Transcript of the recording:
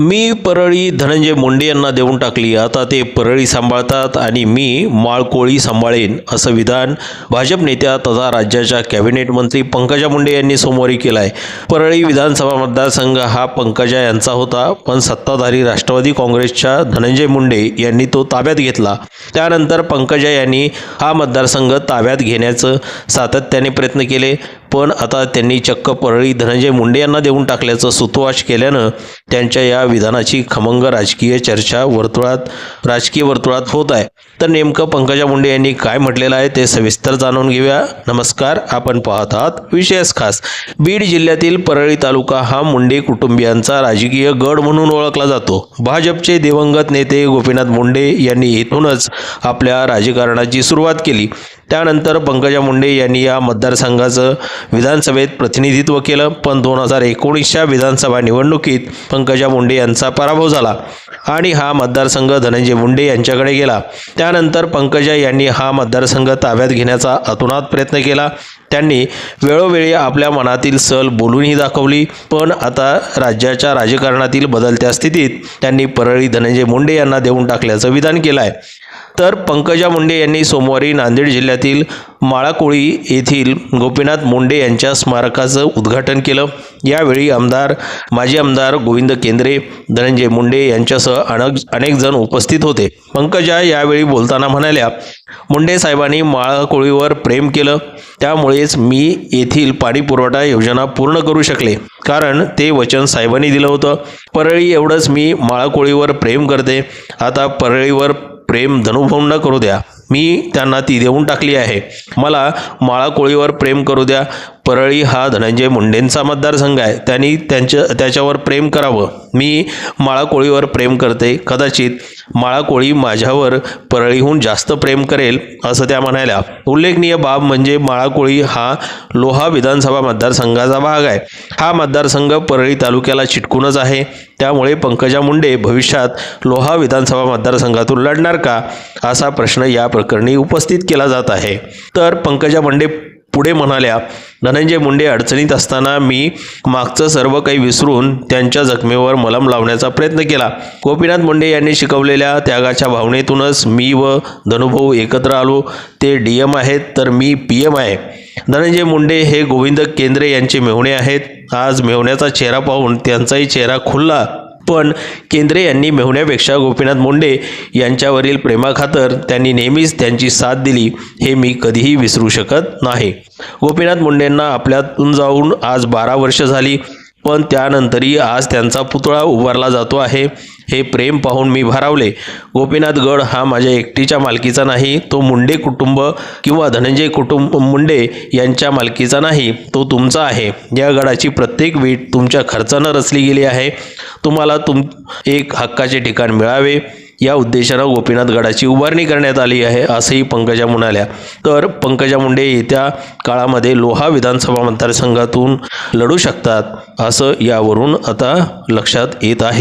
मी परळी धनंजय मुंडे यांना देऊन टाकली. आता ते परळी सांभाळतात आणि मी माळकोळी सांभाळेन असं विधान भाजप नेत्या तथा राज्याच्या कॅबिनेट मंत्री पंकजा मुंडे यांनी सोमवारी केलं आहे परळी विधानसभा मतदारसंघ हा पंकजा यांचा होता पण सत्ताधारी राष्ट्रवादी काँग्रेसच्या धनंजय मुंडे यांनी तो ताब्यात घेतला. त्यानंतर पंकजा यांनी हा मतदारसंघ ताब्यात घेण्याचं सातत्याने प्रयत्न केले. पण आता त्यांनी चक्क परळी धनंजय मुंडे यांना देऊन टाकल्याचं सुतवाच केल्यानं त्यांच्या या विधानाची खमंग राजकीय चर्चा वर्तुळात राजकीय वर्तुळात होत आहे. तर नेमकं पंकजा मुंडे यांनी काय म्हटलेलं आहे ते सविस्तर जाणून घेऊया. नमस्कार आपण पाहत आहात विशेष खास. बीड जिल्ह्यातील परळी तालुका हा मुंडे कुटुंबियांचा राजकीय गड म्हणून ओळखला जातो. भाजपचे दिवंगत नेते गोपीनाथ मुंडे यांनी येथूनच आपल्या राजकारणाची सुरुवात केली. त्यानंतर पंकजा मुंडे यांनी या मतदारसंघाचं विधानसभेत प्रतिनिधित्व केलं. पण दोन हजार एकोणीसच्या विधानसभा निवडणुकीत पंकजा मुंडे यांचा पराभव झाला आणि हा मतदारसंघ धनंजय मुंडे यांच्याकडे गेला. त्यानंतर पंकजा यांनी हा मतदारसंघ ताब्यात घेण्याचा अतोनात प्रयत्न केला. त्यांनी वेळोवेळी आपल्या मनातील सल बोलूनही दाखवली. पण आता राज्याच्या राजकारणातील बदलत्या स्थितीत त्यांनी परळी धनंजय मुंडे यांना देऊन टाकल्याचं विधान केलं आहे तर पंकजा मुंडे यांनी सोमवारी नांदेड जिल्ह्यातील माळाकोळी येथील गोपीनाथ मुंडे यांच्या स्मारकाचं उद्घाटन केलं. यावेळी आमदार माजी आमदार गोविंद केंद्रे धनंजय मुंडे यांच्यासह अनेक अनेकजण उपस्थित होते. पंकजा यावेळी बोलताना म्हणाल्या मुंडे साहेबांनी माळाकोळीवर प्रेम केलं. त्यामुळेच मी येथील पाणी पुरवठा योजना पूर्ण करू शकले. कारण ते वचन साहेबांनी दिलं होतं. परळी एवढंच मी माळाकोळीवर प्रेम करते. आता परळीवर प्रेम धनुभाव न करू द्या. मी त्यांना ती देऊन टाकली आहे. मला माळाकोळीवर प्रेम करू द्या. परळी हा धनंजय मुंडेंचा मतदारसंघ आहे. त्यांनी त्यांच्या त्याच्यावर प्रेम करावं. मी माळाकोळीवर प्रेम करते. कदाचित माळाकोळी माझ्यावर परळीहून जास्त प्रेम करेल असं त्या म्हणाल्या. उल्लेखनीय बाब म्हणजे माळाकोळी हा लोहा विधानसभा मतदारसंघाचा भाग आहे. हा मतदारसंघ परळी तालुक्याला चिटकूनच आहे. त्यामुळे पंकजा मुंडे भविष्यात लोहा विधानसभा मतदारसंघातून लढणार का? असा प्रश्न या प्रकरणी उपस्थित केला जात आहे. तर पंकजा मुंडे पुढे म्हणाल्या धनंजय मुंडे अडचणीत असताना मी मागचं सर्व काही विसरून त्यांच्या जखमेवर मलम लावण्याचा प्रयत्न केला. गोपीनाथ मुंडे यांनी शिकवलेल्या त्यागाच्या भावनेतूनच मी व धनुभाऊ एकत्र आलो. ते डी एम आहेत तर मी पी एम आहे. धनंजय मुंडे हे गोविंद केंद्रे यांचे मेहुणे आहेत. आज मेवण्याचा चेहरा पाहून त्यांचाही चेहरा खुलला. पण केंद्रे यांनी मेहुण्यापेक्षा गोपीनाथ मुंडे यांच्यावरील प्रेमाखातर त्यांनी नेहमीच त्यांची साथ दिली हे मी कधीही विसरू शकत नाही. गोपीनाथ मुंडेंना आपल्यातून जाऊन आज बारा वर्ष झाली. पण त्यानंतरही आज त्यांचा पुतळा उभारला जातो आहे. हे प्रेम पाहून मी भारावले. गोपीनाथ गड हा माझ्या एकटीच्या मालकीचा नाही. तो मुंडे कुटुंब किंवा धनंजय कुटुंब मुंडे यांच्या मालकीचा नाही. तो तुमचा आहे. या गडाची प्रत्येक वीट तुमच्या खर्चानं रचली गेली आहे. तुम्हाला तुम एक हक्काचे ठिकाण मिळावे. या उद्देशानं गोपीनाथ गडाची उभारणी करण्यात आली आहे असंही पंकजा म्हणाल्या. तर पंकजा मुंडे येत्या काळामध्ये लोहा विधानसभा मतदारसंघातून लढू शकतात असं यावरून आता लक्षात येत आहे.